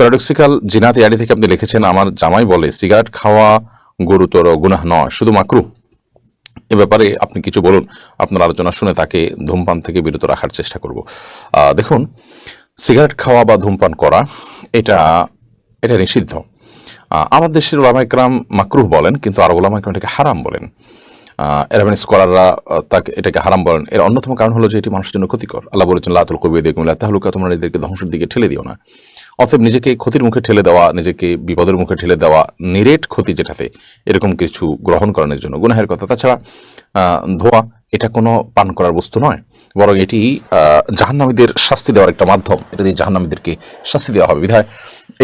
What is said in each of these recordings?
Paradoxical Zinat ইয়ারি থেকে আপনি লিখেছেন, আমার জামাই বলে, সিগারেট খাওয়া গুরুতর গুনাহ নয়, শুধু মাকরু। এ ব্যাপারে আপনি কিছু বলুন, আপনার আলোচনা শুনে তাকে ধূমপান থেকে বিরত রাখার চেষ্টা করব। দেখুন, সিগারেট খাওয়া বা ধূমপান করা, এটা এটা নিষিদ্ধ। আমার দেশের ওলামা ইকরাম মাকরুহ বলেন, কিন্তু আর ওলামা ইকরাম এটাকে হারাম বলেন। এরাবেন স্কলাররা তাকে, এটাকে হারাম বলেন। এর অন্যতম কারণ হলো যে এটি মানুষের জন্য ক্ষতিকর। আল্লাহ বলেছেন, লাতুল কবি দেখুন তাহলুকা তোমরা এদেরকে ধ্বংসের দিকে ঠেলে দিও না। অতএব নিজেকে ক্ষতির মুখে ঠেলে দেওয়া, নিজেকে বিপদের মুখে ঠেলে দেওয়া, নিরেট ক্ষতি যেটাতে এরকম কিছু গ্রহণ করানোর জন্য গুনাহের কথা। তাছাড়া ধোয়া, এটা কোনো পান করার বস্তু নয়। বরং এটি জাহান্নামীদের শাস্তি দেওয়ার একটা মাধ্যম। এটা দিয়ে জাহান্নামীদেরকে শাস্তি দেওয়া হবে। বিধায়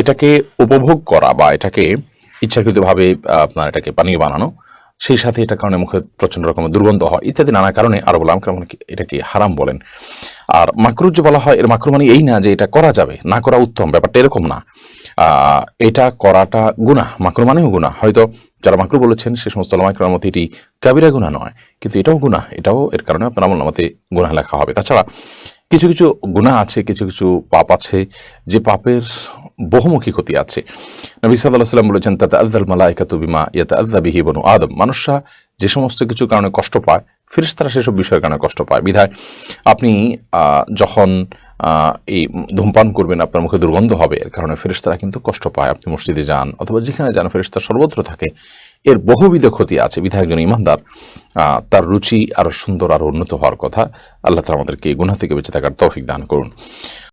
এটাকে উপভোগ করা বা এটাকে ইচ্ছাকৃতভাবে আপনার এটাকে পানীয় বানানো, সেই সাথে এটা কারণে মুখে প্রচণ্ড রকমের দুর্গন্ধ হয় ইত্যাদি নানা কারণে আরব আলম এটাকে হারাম বলেন। আর মাকরুর যে বলা হয়, এর মাকরু মানে এই না যে এটা করা যাবে, না করা উত্তম, ব্যাপারটা এরকম না। এটা করাটা গুণা মাকরু মানেও গুণা হয়তো যারা মাকরু বলেছেন, সে সমস্ত লামাইকরার মধ্যে এটি কাবিরা গুণা নয়, কিন্তু এটাও গুণা এটাও এর কারণে আপনার আমল নামাতে গুণা লেখা হবে। তাছাড়া কিছু কিছু গুণা আছে, কিছু কিছু পাপ আছে, যে পাপের বহুমুখী ক্ষতি আছে। নবী সাল্লাহ সাল্লাম বলেছেন তাতে আদাল মালাইকাতু বিমা ইয়াতে আদা বিহি বনু আদম। মানুষরা যে সমস্ত কিছু কারণে কষ্ট পায় ফিরিস্তারা সেসব বিষয়ের কারণে কষ্ট পায়। বিধায় আপনি যখন এই ধূমপান করবেন, আপনার মুখে দুর্গন্ধ হবে, এর কারণে ফেরেশতারা কিন্তু কষ্ট পায়। আপনি মসজিদে যান অথবা যেখানে যান, ফেরেশতা সর্বত্র থাকে। এর বহুবিধ ক্ষতি আছে। বিধায় একজন ইমানদার তার রুচি আরও সুন্দর আরও উন্নত হওয়ার কথা আল্লাহ তালা আমাদেরকে এই গুণা থেকে বেঁচে থাকার তৌফিক দান করুন।